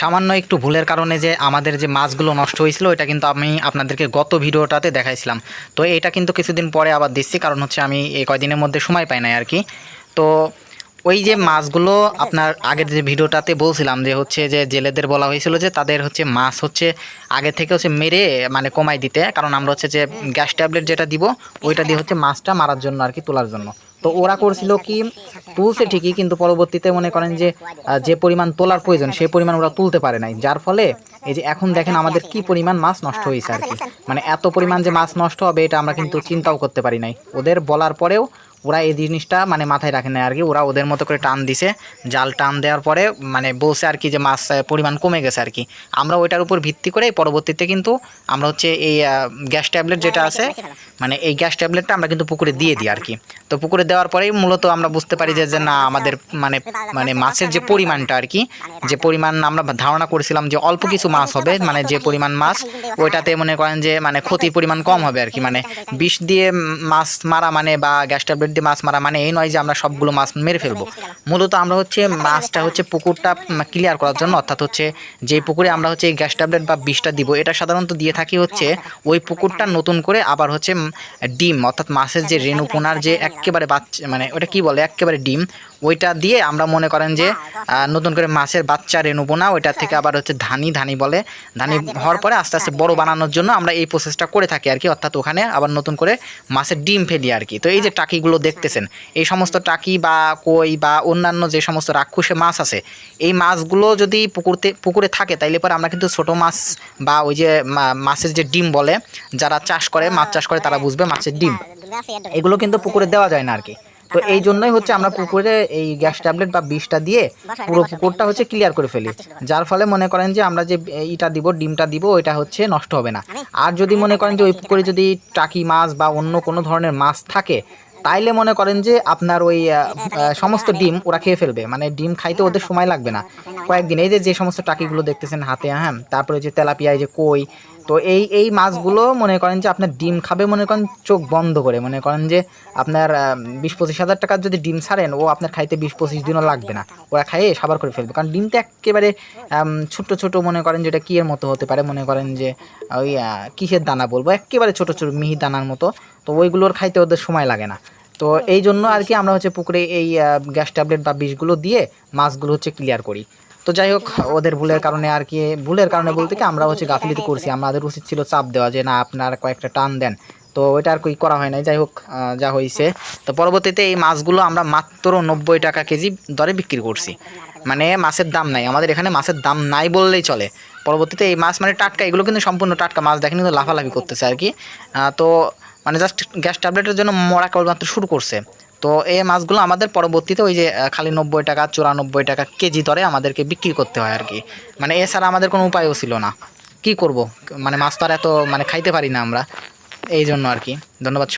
সামান্য একটু ভুলের কারণে যে আমাদের যে মাছগুলো নষ্ট হয়েছিল এটা কিন্তু আমি আপনাদেরকে গত ভিডিওটাতে দেখাইছিলাম। তো এটা কিন্তু কিছুদিন পরে আবার দিচ্ছি, কারণ হচ্ছে আমি এই কয়দিনের মধ্যে সময় পাই নাই আর কি। তো ওই যে মাছগুলো আপনার আগের যে ভিডিওটাতে বলছিলাম যে হচ্ছে যে জেলেদের বলা হয়েছিল যে তাদের হচ্ছে মাছ হচ্ছে আগে থেকে হচ্ছে মেরে মানে কমাই দিতে। কারণ আমরা হচ্ছে যে গ্যাস ট্যাবলেট যেটা দিব, ওইটা দিয়ে হচ্ছে মাছটা মারার জন্য আর কি তোলার জন্য। তো ওরা করছিল কি, তুলছে ঠিকই, কিন্তু পরবর্তীতে মনে করেন যে যে পরিমাণ তোলার প্রয়োজন, সেই পরিমাণ ওরা তুলতে পারে নাই। যার ফলে এই যে এখন দেখেন আমাদের কি পরিমাণ মাছ নষ্ট হয়েছে আর কি। মানে এত পরিমাণ যে মাছ নষ্ট হবে, এটা আমরা কিন্তু চিন্তাও করতে পারি নাই। ওদের বলার পরেও ওরা এই জিনিসটা মানে মাথায় রাখে না আর কি। ওরা ওদের মতো করে টান দিছে। জাল টান দেওয়ার পরে মানে বলছে আর কি যে মাছ পরিমাণ কমে গেছে আর কি। আমরা ওইটার উপর ভিত্তি করে পরবর্তীতে কিন্তু আমরা হচ্ছে এই গ্যাস ট্যাবলেট যেটা আছে মানে এই গ্যাস ট্যাবলেটটা আমরা কিন্তু পুকুরে দিয়ে দিই আর কি। তো পুকুরে দেওয়ার পরেই মূলত আমরা বুঝতে পারি যে না, আমাদের মানে মানে মাছের যে পরিমাণটা আর কি, যে পরিমাণ আমরা ধারণা করেছিলাম যে অল্প কিছু মাছ হবে মানে যে পরিমাণ মাছ, ওইটাতে মনে করেন যে মানে ক্ষতির পরিমাণ কম হবে আর কি। মানে বিষ দিয়ে মাছ মারা মানে বা গ্যাস ট্যাবলেট দিয়ে মাছ মারা মানে এই নয় যে আমরা সবগুলো মাছ মেরে ফেলব। মূলত আমরা হচ্ছে মাছটা হচ্ছে পুকুরটা ক্লিয়ার করার জন্য, অর্থাৎ হচ্ছে যে পুকুরে আমরা হচ্ছে এই গ্যাস ট্যাবলেট বা বিষটা দিব, এটা সাধারণত দিয়ে থাকি হচ্ছে ওই পুকুরটা নতুন করে আবার হচ্ছে ডিম, অর্থাৎ মাছের যে রেণুপোনার যে একেবারে বাচ্চা মানে ওটা কি বলে? একেবারে ডিম। ওইটা দিয়ে আমরা মনে করেন যে নতুন করে মাছের বাচ্চা রেণুপোনা ওইটা থেকে আবার হচ্ছে ধানি ধানি বলে। ধানি হওয়ার পরে আস্তে আস্তে বড় বানানোর জন্য আমরা এই প্রসেসটা করে থাকি আর কি অর্থাৎ ওখানে আবার নতুন করে মাছের ডিম ফেলি আর কি। তো এই যে টাকিগুলো দেখতেছেন এই সমস্ত টাকি বা কই বা অন্যান্য যে সমস্ত রাক্ষসে মাছ আছে এই মাছগুলো যদি পুকুরতে পুকুরে থাকে তাইলে পরে আমরা কিন্তু ছোট মাছ বা ওই যে মাছের যে ডিম বলে যারা চাষ করে মাছ চাষ করে তারা বুঝবে মাছের ডিম। এগুলো কিন্তু পুকুরে দেওয়া যায় না আর কি। তো এই জন্যই হচ্ছে আমরা পুকুরে এই গ্যাস ট্যাবলেট বা বিষটা দিয়ে পুরো পুকুরটা হচ্ছে ক্লিয়ার করে ফেলি। যার ফলে মনে করেন যে আমরা যে ইটা দিব ডিমটা দিব ওইটা হচ্ছে নষ্ট হবে না। আর যদি মনে করেন যে ওই পুকুরে যদি টাকি মাছ বা অন্য কোনো ধরনের মাছ থাকে তাইলে মনে করেন যে আপনার ওই সমস্ত ডিম ওরা খেয়ে ফেলবে। মানে ডিম খাইতে ওদের সময় লাগবে না। কয়েকদিন এই যে যে সমস্ত টাকিগুলো দেখতেছেন হাতে হ্যাঁ তারপরে যে তেলাপিয়া যে কই তো এই এই মাছগুলো মনে করেন যে আপনার ডিম খাবে মনে করেন চোখ বন্ধ করে। মনে করেন যে আপনার বিশ পঁচিশ হাজার টাকার যদি ডিম ছাড়েন ও আপনার খাইতে বিশ পঁচিশ দিনও লাগবে না। ওরা খাইয়ে সাবার করে ফেলবে। কারণ ডিমটা একেবারে আম, ছোট ছোট মনে করেন যেটা কি এর মতো হতে পারে মনে করেন যে ওই কিসের দানা বলব? একেবারে ছোট ছোট মিহি দানার মতো। তো ওইগুলোর খাইতে ওদের সময় লাগে না। তো এই জন্য আর কি আমরা হচ্ছে পুকুরে এই গ্যাস ট্যাবলেট বা বিষগুলো দিয়ে মাছগুলো হচ্ছে ক্লিয়ার করি। তো যাই হোক, ওদের ভুলের কারণে আর কি, ভুলের কারণে বলতে কি আমরা হচ্ছে গাফিলিতে করছি। আমাদের উচিত ছিল চাপ দেওয়া যে না, আপনার কয়েকটা টান দেন। তো ওইটা আর কি করা হয় নাই। যাই হোক যা হয়েছে তো পরবর্তীতে এই মাছগুলো আমরা মাত্র নব্বই টাকা কেজি দরে বিক্রি করছি। মানে মাছের দাম নাই। আমাদের এখানে মাছের দাম নাই বললেই চলে। পরবর্তীতে এই মাছ মানে টাটকা, এগুলো কিন্তু সম্পূর্ণ টাটকা মাছ, দেখেন কিন্তু লাফালাফি করতেছে আর কি। তো মানে জাস্ট গ্যাস ট্যাবলেটের জন্য মরা কেবলমাত্র শুরু করছে। তো এই মাছগুলো আমাদের পরবর্তীতে ওই যে খালি নব্বই টাকা, চুরানব্বই টাকা কেজি দরে আমাদেরকে বিক্রি করতে হয় আর কি। মানে এছাড়া আমাদের কোনো উপায়ও ছিল না। কি করব? মানে মাছ তো আর এত মানে খাইতে পারি না আমরা। এই জন্য আর কি। ধন্যবাদ।